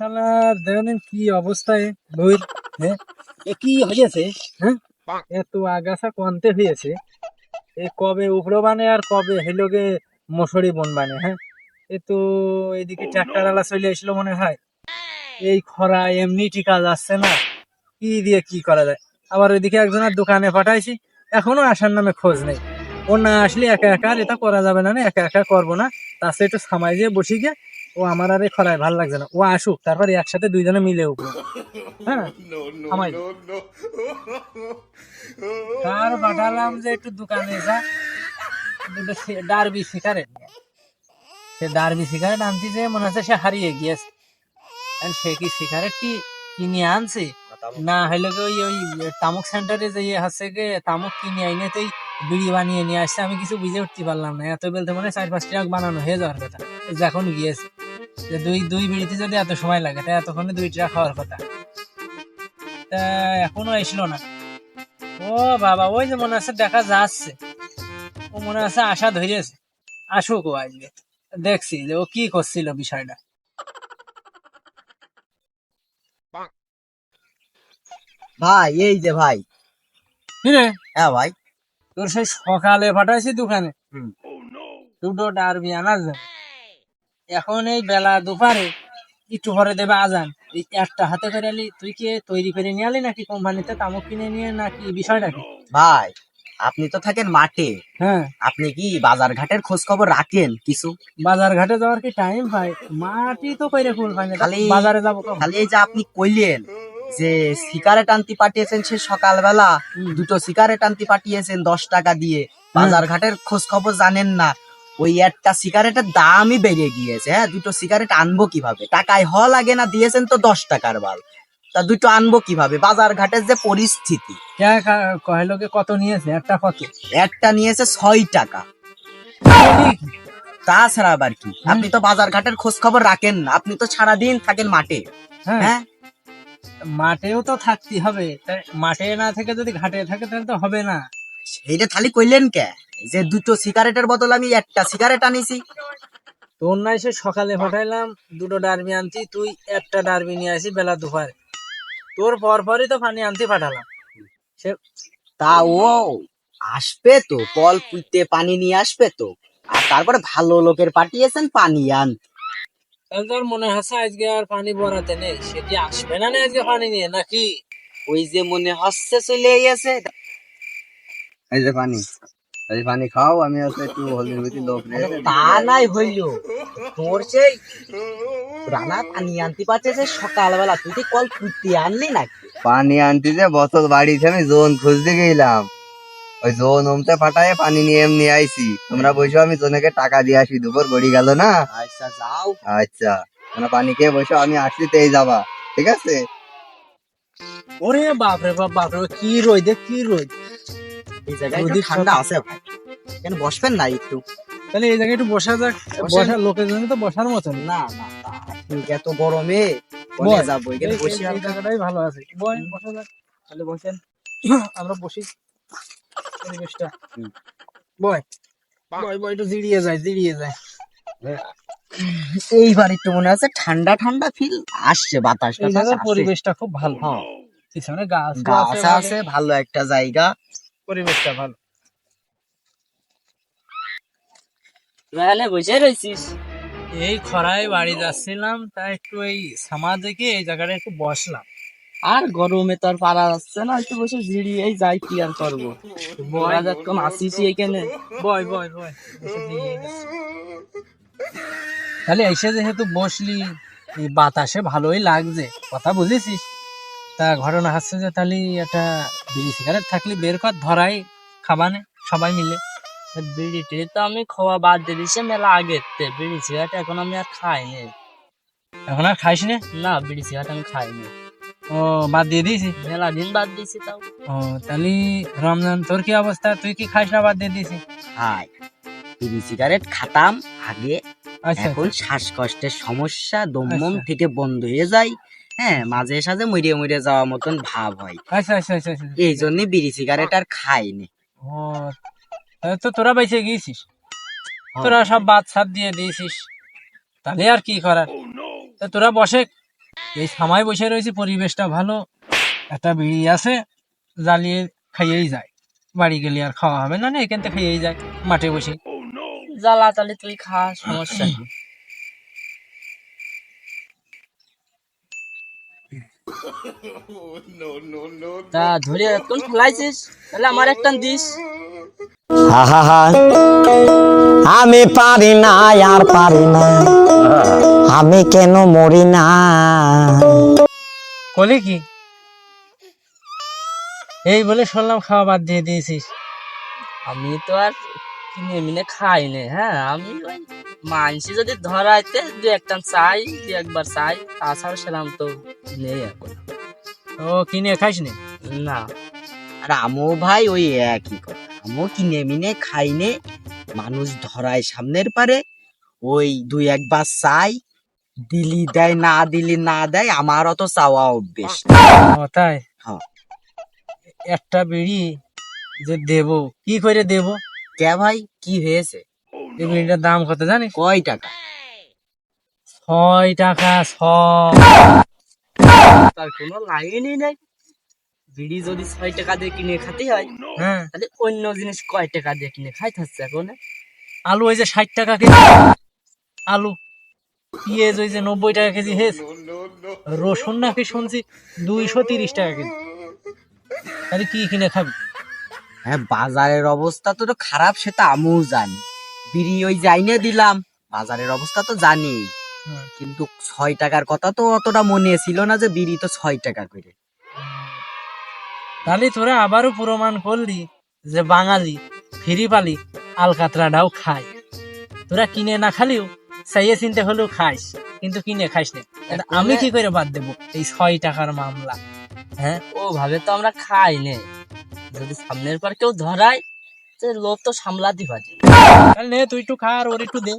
শালা দেখেন কি অবস্থায় বইর হ্যাঁ? এ কি হয়েছে হ্যাঁ? এত আগাছা কনতে হয়েছে এ কবে উপরো বানে আর কবে হেলোকে মশারি বন বানে হ্যাঁ? এ তো এদিকে ট্রাক্টারওয়ালা চলে আসলো মনে হয়। এই খরা এমনি টিকা যাচ্ছে না। কি দিয়ে কি করা যায়? আবার ওইদিকে একজনের দোকানে পাঠাইছি। এখনও আসার নামে খোঁজ নেই। ও না আসলে একা একা আর এটা করা যাবে না না? একা একা করব না। তার একটু সামাই দিয়ে বসি গিয়ে ও আমার আর খরায় ভালো লাগছে না। ও আসুক তারপরে একসাথে দুইজনে মিলে উপরে হ্যাঁ? তার পাঠালাম যে একটু দোকানে যা। ডারবি নিয়ে। সে ডারবি সিগারেট আনতে যে মনে হচ্ছে সে হারিয়ে গিয়েছে। সে কি সিগারেট কি কিনে আনছে? না হলে কি ওই ওই তামুক সেন্টারে যে হচ্ছে গে তামুক কিনে আইনে তুই বিড়ি বানিয়ে নিয়ে আসছে। আমি কিছু বুঝে উঠতে পারলাম না। এত বলতে মানে চার পাঁচ ট্রাক বানানো হয়ে যাওয়ার কথা। যখন গিয়েছে। যে দুই দুই বিড়িতে যদি এত সময় লাগে তা এতক্ষণে দুই ট্রাক হওয়ার কথা। তা এখনও এসলো না। ও বাবা ওই যে মনে আছে দেখা যাচ্ছে। ও মনে আছে আশা ধরেছে। আসুক ও আজকে। দেখছি যে ও কি করছিল বিষয়টা। ভাই এই যে ভাই। রে? হ্যাঁ ভাই। তোর সেই সকালে পাঠাইছি দোকানে। দুটো ডারবি আনার জন্য। এখন এই বেলা দুপারে একটু পরে দেবে আজান। এই একটা হাতে করে আলি তুই কি তৈরি করে নিয়ে আলি নাকি কোম্পানিতে তামুক কিনে নিয়ে নাকি বিষয়টা কি ভাই আপনি তো থাকেন মাঠে। হ্যাঁ। আপনি কি বাজার ঘাটের খোঁজ খবর রাখেন কিছু? বাজার ঘাটে যাওয়ার কি টাইম পাই মাটি তো কইরে ফুল না খালি- বাজারে যাব তো খালি এই যে আপনি কইলেন যে সিগারেট আনতে পাঠিয়েছেন সে সকালবেলা। দুটো সিগারেট আনতে পাঠিয়েছেন দশ টাকা দিয়ে। বাজার ঘাটের খোঁজ খবর জানেন না। ওই একটা সিগারেটের দামই বেড়ে গিয়েছে হ্যাঁ? দুটো সিগারেট আনব কীভাবে? টাকায় হ লাগে না দিয়েছেন তো দশ টাকার বাল। তা দুটো আনব কীভাবে? বাজার ঘাটের যে পরিস্থিতি। কহেলোকে কত নিয়েছে? একটা কত? একটা নিয়েছে ছয় টাকা। তাছাড়া আবার কি? আপনি তো বাজার ঘাটের খোঁজ খবর রাখেন না। আপনি তো সারাদিন থাকেন মাঠে। হ্যাঁ। হ্যাঁ? মাঠেও তো থাকতে হবে। মাঠে না থেকে যদি ঘাটে থাকে তাহলে তো হবে না। সেইটা খালি কইলেন কে? যে দুটো সিগারেটের বদল আমি একটা সিগারেট আনিছি। তোর নাই সে সকালে পাঠাইলাম দুটো ডারবি আনতি তুই একটা ডারবি নিয়ে আসি বেলা দুপুরে। তোর পর পরই তো পানি আনতে পাঠালাম। সে তা ও আসবে তো কল পুঁতে পানি নিয়ে আসবে তো। আর তারপরে ভালো লোকের পাঠিয়েছেন পানি আন। তোর মনে হচ্ছে আজকে আর পানি বরাতে নেই? সে কি আসবে না না আজকে পানি নিয়ে নাকি? ওই যে মনে হচ্ছে চলে গেছে এই যে পানি। এই পানি খাও আমি হচ্ছে একটু হলদির ভিতরে লোক রেখে তা নাই হইল। তোর সেই রানা পানি আনতে পারছে যে সকালবেলা তুই কি কল পুঁতে আনলি নাকি? পানি আনতে যে বোতল বাড়িতে আমি জোন খুঁজতে গেলাম। ওই জোন ওমতে ফাটায় পানি নিয়ে এমনি আইছি। তোমরা বসো আমি জোনকে টাকা দিয়ে আসি। দুপুর গড়ি গেল না? আচ্ছা যাও। আচ্ছা তোমরা পানি খেয়ে বসো আমি আসছি তেই যাবা। ঠিক আছে? ওরে বাপরে বাপ বাপরে বাপ, কি রোদ কি রোদ। এই জায়গায় একটু ঠান্ডা আছে ভাই। কেন বসবেন না একটু? তাহলে এই জায়গায় একটু বসা যাক। বসার লোকের জন্য তো বসার মতন। না না এত গরমে বল। যাব এখানে বসে এই- জায়গাটাই ভালো আছে। বয় বসা যাক তাহলে বসেন। আমরা বসি। পরিবেশটা। বয় বয় বয় একটু জিরিয়ে যায় জিরিয়ে যায়। এইবার একটু মনে আছে ঠান্ডা ঠান্ডা ফিল আসছে বাতাস। পরিবেশটা খুব ভালো। হ্যাঁ, পিছনে গাছ আছে ভালো একটা জায়গা। পরিবেশটা ভালো। তাহলে বসে রয়েছিস? এই খরায় বাড়ি যাচ্ছিলাম তাই একটু এই সামা দেখে এই জায়গাটা একটু বসলাম। আর গরমে তো আর পারা যাচ্ছে না একটু বসে জিরিয়েই যাই কি আর করব? বড়া যতক্ষণ আসিস এইখানে বয় বয় বয়। তাহলে এসে যেহেতু বসলি বাতাসে ভালোই লাগছে কথা বুঝেছিস? তা ঘটনা হচ্ছে যে তাহলে একটা বিড়ি সিগারেট থাকলে বের কর ধরাই খাবানে সবাই মিলে। বিড়িটি তো আমি খাওয়া বাদ দিয়ে দিছি মেলা আগের তে বিড়ি সিগারেট এখন আমি আর খাইনি। এখন আর খাইস না? না বিড়ি সিগারেট আমি খাইনি। ও বাদ দিয়ে দিয়েছি? মেলা দিন বাদ দিছি তাও। ও তাহলে রমজান তোর কি অবস্থা? তুই কি খাইস না বাদ দিয়ে দিয়েছিস হাই বিড়ি সিগারেট খাতাম আগে। আচ্ছা এখন শ্বাসকষ্টের সমস্যা দমবম আচ্ছা। থেকে বন্ধ হয়ে যায়। হ্যাঁ মাঝে সাঝে মরে মরে যাওয়ার মতন ভাব হয়। আচ্ছা আচ্ছা আচ্ছা এই জন্য বিড়ি সিগারেট আর খাইনি। ও তো তোরা বেঁচে গিয়েছিস। হ্যাঁ। তোরা সব বাদ সাত দিয়ে দিয়েছিস। তাহলে আর কি করার? তোরা বসে এই সময় বসে রয়েছে পরিবেশটা ভালো। একটা বিড়ি আছে জ্বালিয়ে খাইয়েই যায়। বাড়ি গেলে আর খাওয়া হবে না না এখান থেকে খাইয়েই যায় মাঠে বসে। জ্বালা তাহলে তুই খা সমস্যা তা ধরে এতক্ষণ ফেলাইছিস তাহলে আমার একটা দিস। আমি পারি না আর পারি না। আমি কেন মরি না? কলি কি? এই বলে শুনলাম খাওয়া বাদ দিয়ে দিয়েছিস। আমি তো আর কিনে মিনে খাই নে হ্যাঁ? আমি মানসি যদি ধরাইতে দু একটা চাই দু একবার চাই তাছাড়া সেরকম তো নেই এখন। ও কিনে খাইস নি? না। আর আমও ভাই ওই একই কথা। আমও কিনে মিনে খাইনে মানুষ ধরায় সামনের পারে ওই দুই একবার চাই দিলি দেয় না দিলি না দেয় আমার অত চাওয়া অভ্যেস তাই? হ্যাঁ। একটা বিড়ি যে দেব কি করে দেব? কে ভাই কি হয়েছে? এই দাম কত জানিস? কয় টাকা? ছয় টাকা তার কোনো লাইনই নেই। বিড়ি যদি ছয় টাকা দিয়ে কিনে খেতে হয় হ্যাঁ। তাহলে অন্য জিনিস কয় টাকা দিয়ে কিনে খাইতেছে এখন? আলু ওই যে ষাট টাকা কেজি। আলু পেঁয়াজ ওই যে নব্বই টাকা কেজি হেস। রসুন নাকি শুনছি দুইশো তিরিশ টাকা কেজি। তাহলে কি কিনে খাবি? হ্যাঁ বাজারের অবস্থা তো তো খারাপ সেটা আমিও জানি। বিড়ি ওই যাইনে দিলাম। বাজারের অবস্থা তো জানি। কিন্তু ছয় টাকার কথা তো অতটা মনে ছিল না যে বিড়ি তো ছয় টাকা করে। তাহলে তোরা আবারও প্রমাণ করলি যে বাঙালি ফিরি পালি আলকাতরাটাও খায়। তোরা কিনে না খালিও চাইয়ে চিনতে হলেও খাইস কিন্তু কিনে খাইস না। আমি কি করে বাদ দেবো এই ছয় টাকার মামলা? হ্যাঁ? ও ভাবে তো আমরা খাই নে। যদি সামনের পর কেউ ধরায় লোভ তো সামলাতে পারি তাহলে তুই একটু খা আর ওর একটু দে।